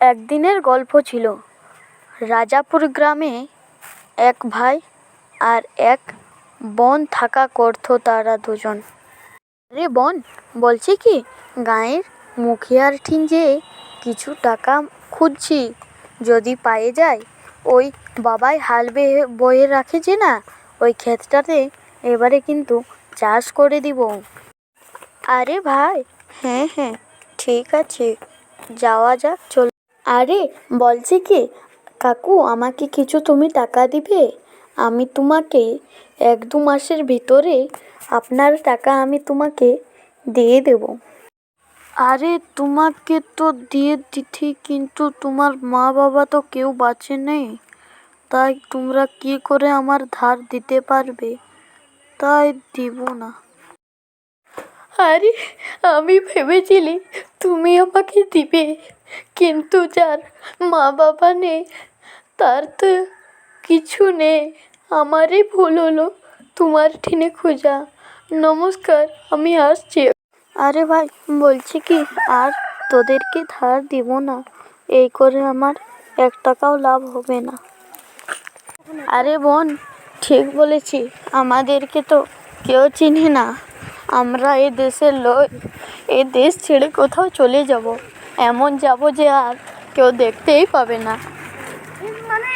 একদিনের গল্প ছিল। রাজাপুর গ্রামে এক ভাই আর এক বোন থাকা করতো তারা দুজন। আরে বোন, বলছি কি, গাঁয়ের মুখিয়ার যে কিছু টাকা খুঁজছি। যদি পায়ে যায়, ওই বাবাই হাল বেয়ে বয়ে রাখে যে না, ওই ক্ষেতটাতে এবারে কিন্তু চাষ করে দিব। আরে ভাই হ্যাঁ হ্যাঁ ঠিক আছে, যাওয়া যাক, চল আরে, বলছি কি? কাকু, আমাকে কিছু তুমি টাকা দিবে? আমি তোমাকে এক দু মাসের ভিতরে আপনার টাকা আমি তোমাকে দিয়ে দেব। আরে, তোমাকে তো দিয়ে দিতি কিন্তু তোমার মা বাবা তো কেউ বাঁচে নেই। তাই তোমরা কি করে আমার ধার দিতে পারবে? তাই দিব না। আরে, আমি ভেবেছিলি তুমি আমাকে দিবে। কিন্তু যার মা বাবা নেই, তার তো কিছু নেই। আমারই ভুল হলো তোমার ঠিনে খোঁজা। নমস্কার, আমি আসছি। আরে ভাই, বলছি কি, আর তোদেরকে ধার দিব না। এই করে আমার এক টাকাও লাভ হবে না। আরে বোন, ঠিক বলেছি, আমাদেরকে তো কেউ চিনে না। আমরা এ দেশের লোক, এ দেশ ছেড়ে কোথাও চলে যাব। এমন যাব যে আর কেউ দেখতেই পাবে না। মানে